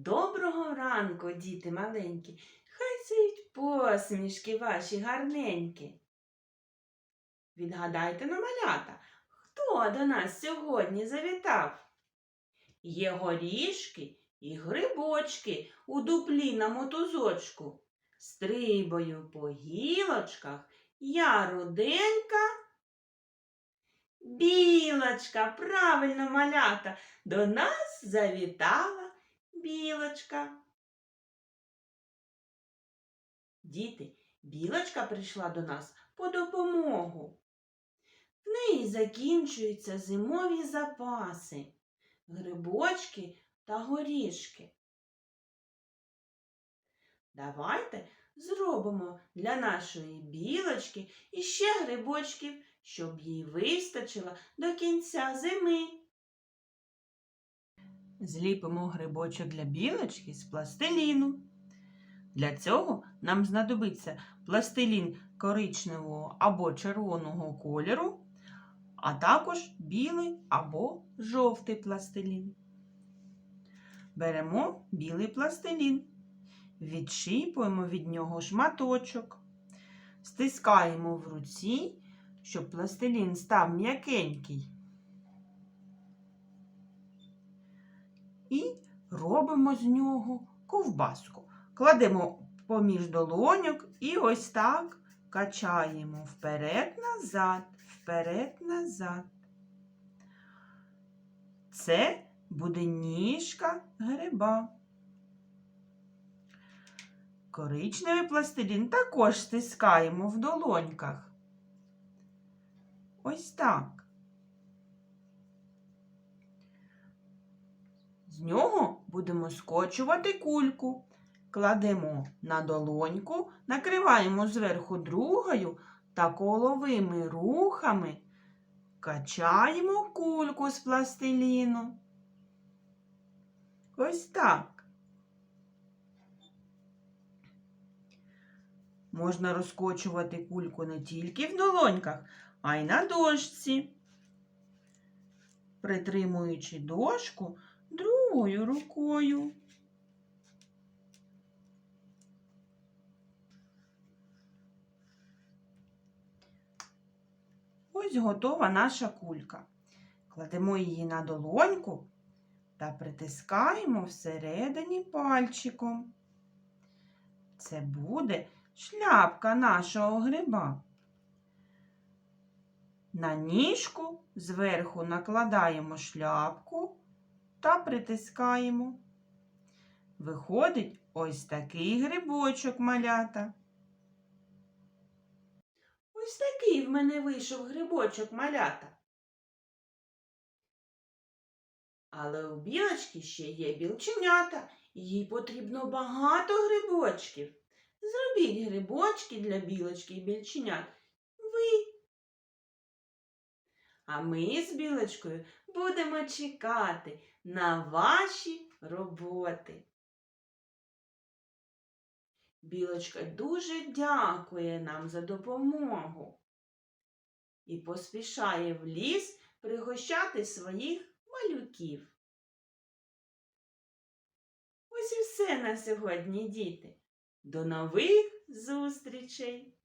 Доброго ранку, діти маленькі. Хай сяють посмішки ваші гарненькі. Відгадайте на малята, хто до нас сьогодні завітав? Є горішки і грибочки у дуплі на мотузочку. Стрибаю по гілочках, я руденька. Білочка, правильно малята, до нас завітала білочка. Діти, білочка прийшла до нас по допомогу. В неї закінчуються зимові запаси, грибочки та горішки. Давайте зробимо для нашої білочки іще грибочків, щоб їй вистачило до кінця зими. Зліпимо грибочок для білочки з пластиліну. Для цього нам знадобиться пластилін коричневого або червоного кольору, а також білий або жовтий пластилін. Беремо білий пластилін, відшипуємо від нього шматочок, стискаємо в руці, щоб пластилін став м'якенький. І робимо з нього ковбаску. Кладемо поміж долоньок і ось так качаємо вперед-назад, вперед-назад. Це буде ніжка гриба. Коричневий пластилін також стискаємо в долоньках. Ось так. З нього будемо скочувати кульку. Кладемо на долоньку, накриваємо зверху другою та коловими рухами качаємо кульку з пластиліну. Ось так. Можна розкочувати кульку не тільки в долоньках, а й на дошці, притримуючи дошку другою рукою. Ось готова наша кулька. Кладемо її на долоньку та притискаємо всередині пальчиком. Це буде шляпка нашого гриба. На ніжку зверху накладаємо шляпку та притискаємо. Виходить ось такий грибочок малята. Ось такий в мене вийшов грибочок малята. Але у білочки ще є білченята, їй потрібно багато грибочків. Зробіть грибочки для білочки і більченят. А ми з білочкою будемо чекати на ваші роботи. Білочка дуже дякує нам за допомогу і поспішає в ліс пригощати своїх малюків. Ось і все на сьогодні, діти. До нових зустрічей!